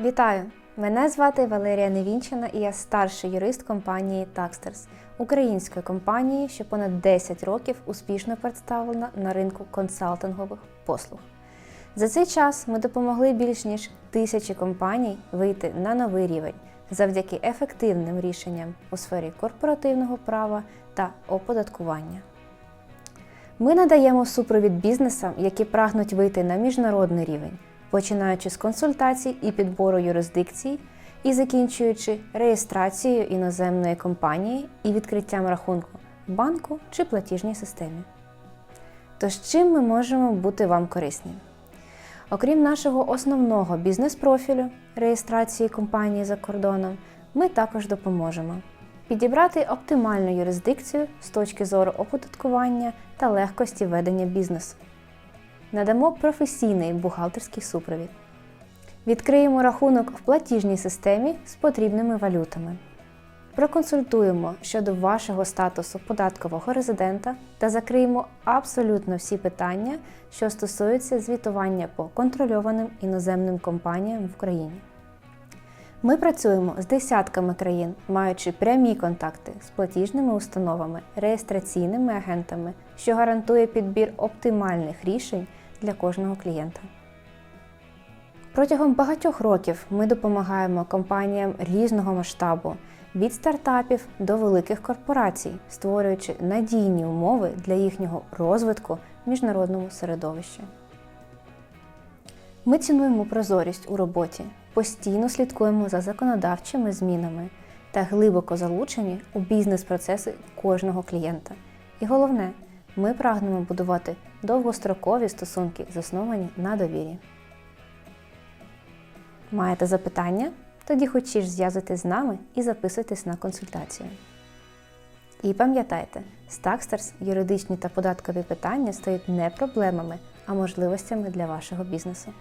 Вітаю! Мене звати Валерія Невінчина і я старший юрист компанії Taxters, української компанії, що понад 10 років успішно представлена на ринку консалтингових послуг. За цей час ми допомогли більш ніж тисячі компаній вийти на новий рівень завдяки ефективним рішенням у сфері корпоративного права та оподаткування. Ми надаємо супровід бізнесам, які прагнуть вийти на міжнародний рівень, починаючи з консультацій і підбору юрисдикцій і закінчуючи реєстрацією іноземної компанії і відкриттям рахунку в банку чи платіжній системі. Тож чим ми можемо бути вам корисні? Окрім нашого основного бізнес-профілю реєстрації компанії за кордоном, ми також допоможемо підібрати оптимальну юрисдикцію з точки зору оподаткування та легкості ведення бізнесу. Надамо професійний бухгалтерський супровід. Відкриємо рахунок в платіжній системі з потрібними валютами. Проконсультуємо щодо вашого статусу податкового резидента та закриємо абсолютно всі питання, що стосуються звітування по контрольованим іноземним компаніям в Україні. Ми працюємо з десятками країн, маючи прямі контакти з платіжними установами, реєстраційними агентами, що гарантує підбір оптимальних рішень для кожного клієнта. Протягом багатьох років ми допомагаємо компаніям різного масштабу від стартапів до великих корпорацій, створюючи надійні умови для їхнього розвитку в міжнародному середовищі. Ми цінуємо прозорість у роботі, постійно слідкуємо за законодавчими змінами та глибоко залучені у бізнес-процеси кожного клієнта. І головне, ми прагнемо будувати довгострокові стосунки, засновані на довірі. Маєте запитання? Тоді хочеш зв'язуйтесь з нами і записуйтесь на консультацію. І пам'ятайте, з Taxsters юридичні та податкові питання стають не проблемами, а можливостями для вашого бізнесу.